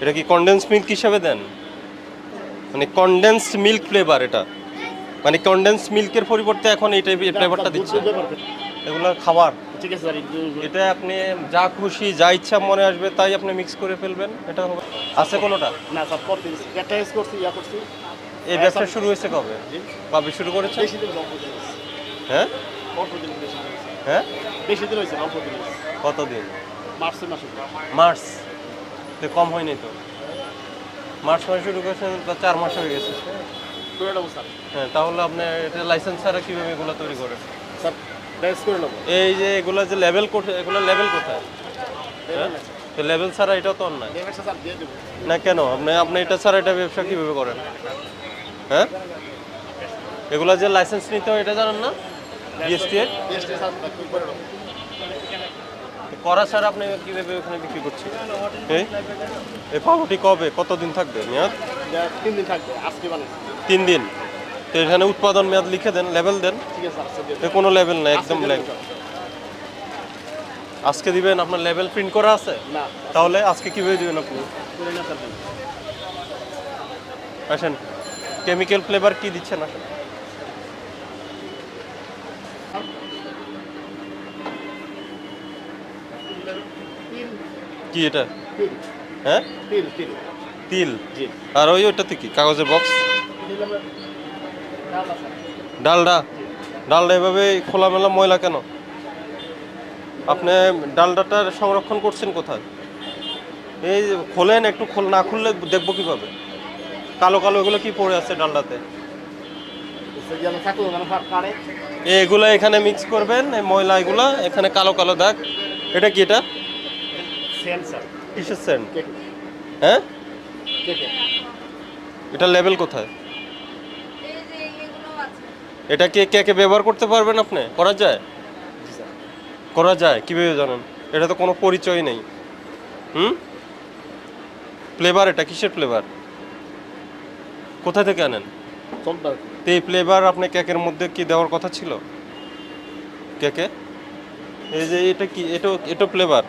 এটা কি condense milk হিসাবে দেন? মানে কনডেন্সড মিল্ক ফ্লেভার এটা। মানে কনডেন্স মিল্কের পরিবর্তে এখন এই টাইপের ফ্লেভারটা দিচ্ছে। এগুলো খাবার। ঠিক আছে স্যার এটা আপনি যা খুশি যা ইচ্ছা মনে আসবে তাই আপনি মিক্স করে ফেলবেন। এটা হবে আছে কোনোটা? না স্যার একটা করছি ইয়া করছি। এই ব্যবসা শুরু হয়েছে কবে? কবে শুরু করেছে। হ্যাঁ। হ্যাঁ? বেশি দিন হয়েছে। কতদিন? মার্চের মাসে। মার্চ। কম হয়নি তো। মার্চ মাসে শুরু করেছেন তো চার মাস হয়ে গেছে। হ্যাঁ তাহলে আপনি এটা লাইসেন্স ছাড়া কীভাবে এগুলো তৈরি করেন? এই যে এগুলো যে লেভেল এগুলো লেভেল কোথায়? হ্যাঁ? তো লেভেল ছাড়া এটা তো অন্যায়। না কেন? আপনি আপনি এটা ছাড়া এটা ব্যবসা কীভাবে করেন? হ্যাঁ? এগুলো যে লাইসেন্স নিতে হয় এটা জানেন না? বিএসটি এর করে ছাড়া আপনি কীভাবে ওখানে বিক্রি করছেন? এই? এই পাউরুটি কবে? কতদিন থাকবে মেয়াদ? তিন দিন থাকবে আজকে তিন দিন। তো এখানে উৎপাদন মেয়াদ লিখে দেন লেভেল দেন। স্যার। কোনো লেভেল না একদম আজকে দিবেন আপনার লেভেল প্রিন্ট করা আছে? না। তাহলে আজকে কীভাবে দিবেন আপনি? স্যার। আসেন। কেমিক্যাল ফ্লেভার কি দিচ্ছেন আসেন? কি এটা? হ্যাঁ? তিন তিন তিল? আর ওই ওটাতে কি? কাগজের বক্স ডালডা? ডালডা এভাবে খোলামেলা ময়লা কেন? আপনি ডালডাটা সংরক্ষণ করছেন কোথায়? এই খোলেন একটু খোল না খুললে দেখব কীভাবে? কালো কালো এগুলো কি পড়ে আছে ডালডাতে? এগুলো এখানে মিক্স করবেন এই ময়লা এগুলা এখানে কালো কালো দাগ। এটা কি এটা? কিসের সেন্ট হ্যাঁ? এটা লেভেল কোথায়? এটা কি কে কে ব্যবহার করতে পারবেন আপনি? করা যায়? করা যায়? কীভাবে জানেন? এটা তো কোনো পরিচয় নেই। হুম? ফ্লেভার এটা কিসের ফ্লেভার কোথা থেকে আনেন? তো এই ফ্লেভার আপনি কেকের মধ্যে কি দেওয়ার কথা ছিল? কেকে? এই যে এটা কি? এটা এটা ফ্লেভার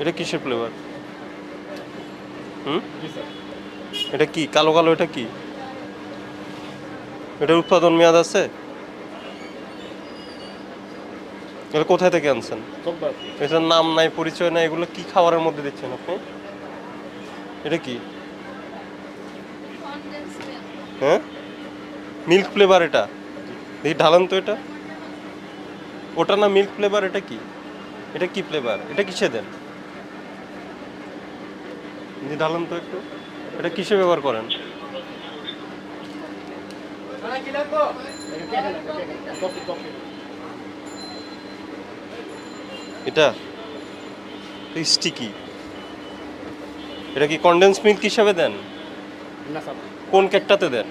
এটা কিসের ফ্লেভার হুম? এটা কি? কালো কালো এটা কি? এটার উৎপাদন মেয়াদ আছে? এটা কোথায় থেকে আনছেন? এটার নাম নাই পরিচয় নাই এগুলো কি খাবারের মধ্যে দিচ্ছেন আপনি? এটা কি? হ্যাঁ? মিল্ক ফ্লেভার এটা? দেখি ঢালান তো এটা। ওটা না মিল্ক ফ্লেভার এটা কি? এটা কি ফ্লেভার এটা কিসে দেন? ঢালান তো একটু। এটা কিসে ব্যবহার করেন? এটা? স্টিকি এটা কি কন্ডেন্স মিল্ক হিসাবে দেন? কোন কেকটাতে দেন?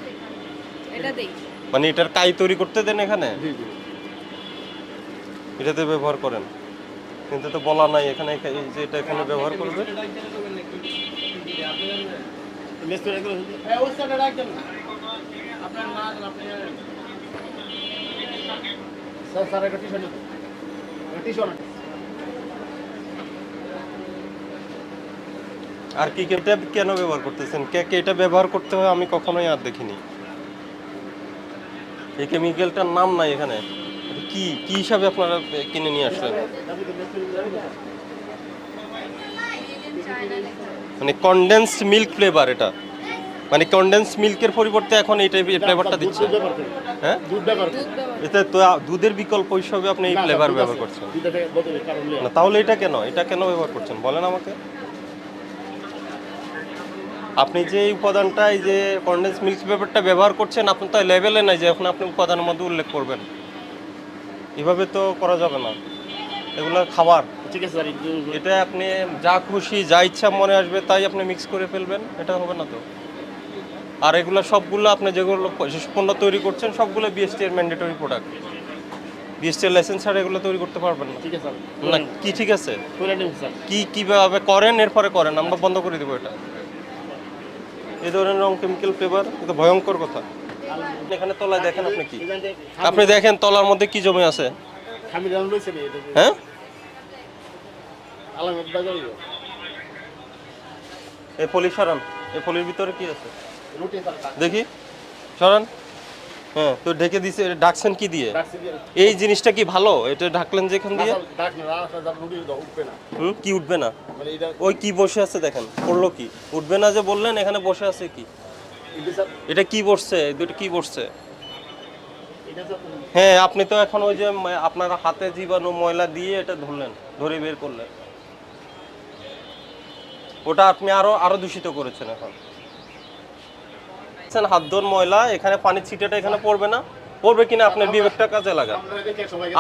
মানে এটার কাই তৈরি করতে দেন এখানে? জি জি। এটাতে ব্যবহার করেন। কিন্তু তো বলা নাই এখানে এই যে এটা এখানে ব্যবহার করবে। স্যার স্যার একটা আর কি কি- এটা কেন ব্যবহার করতেছেন? কে এটা ব্যবহার করতে হয় আমি কখনোই আর দেখিনি। এই কেমিক্যালটার নাম নাই এখানে। কি কি হিসাবে আপনারা কিনে নিয়ে আসলেন? মানে কনডেন্সড মিল্ক ফ্লেভার এটা। মানে কনডেন্স মিল্কের পরিবর্তে এখন এই টাইপের ফ্লেভারটা দিচ্ছে। হ্যাঁ? এতে তো দুধের বিকল্প হিসাবে আপনি এই ফ্লেভার ব্যবহার করছেন। না তাহলে এটা কেন? এটা কেন ব্যবহার করছেন? বলেন আমাকে। আপনি যে এই উপাদানটা এই যে কন্ডেন্স মিল্ক পেপারটা ব্যবহার করছেন আপনি তো লেভেলে নাই যে এখন আপনি উপাদানের মধ্যে উল্লেখ করবেন। এভাবে তো করা যাবে না। এগুলো খাবার। ঠিক আছে স্যার এটা আপনি যা খুশি যা ইচ্ছা মনে আসবে তাই আপনি মিক্স করে ফেলবেন এটা হবে না তো। আর এগুলো সবগুলো আপনি যেগুলো পণ্য তৈরি করছেন সবগুলো বিএসটি এর ম্যান্ডেটরি প্রোডাক্ট বিএসটি লাইসেন্স ছাড়া এগুলো তৈরি করতে পারবেন না। ঠিক আছে স্যার। না কি ঠিক আছে? কি কীভাবে করেন এরপরে করেন আমরা বন্ধ করে দেবো এটা। এই ধরনের রং কেমিক্যাল ফ্লেভার এটা ভয়ঙ্কর কথা। এখানে তলায় দেখেন আপনি কি? আপনি দেখেন তলার মধ্যে কি জমে আছে? হ্যাঁ? এই পলি সরান এই পলির ভিতরে কি আছে? দেখি। সরান। হ্যাঁ তো ঢেকে দিছে ডাকছেন কি দিয়ে? এই জিনিসটা কি ভালো? এটা ঢাকলেন যেখান দিয়ে? হুম কি উঠবে না? মানে ওই কি বসে আছে দেখেন পড়ল কি? উঠবে না যে বললেন এখানে বসে আছে কি? এটা কি বসছে? দুটো কি বসছে? হ্যাঁ আপনি তো এখন ওই যে আপনার হাতে জীবাণু ময়লা দিয়ে এটা ধরলেন ধরে বের করলেন। ওটা আপনি আরও আরও দূষিত করেছেন এখন। দেখছেন, হাত ধোর ময়লা এখানে পানির ছিটেটা এখানে পড়বে না? পড়বে কিনা? আপনার বিবেকটা কাজে লাগান।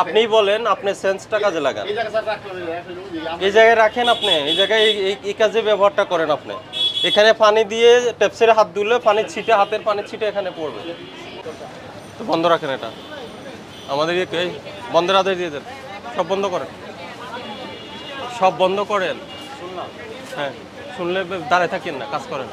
আপনিই বলেন আপনার সেন্সটা কাজে লাগান। এই জায়গায় রাখেন আপনি। এই জায়গায় এই কাজে ব্যবহারটা করেন আপনি। এখানে পানি দিয়ে টেপসের হাত ধুলে পানির ছিটে হাতের পানির ছিটে এখানে পড়বে। তো বন্ধ রাখেন এটা। আমাদের এই- বন্ধের আদেশ দিয়ে দেন। সব বন্ধ করেন। সব বন্ধ করেন। হ্যাঁ শুনলে দাঁড়ায় থাকেন না, কাজ করেন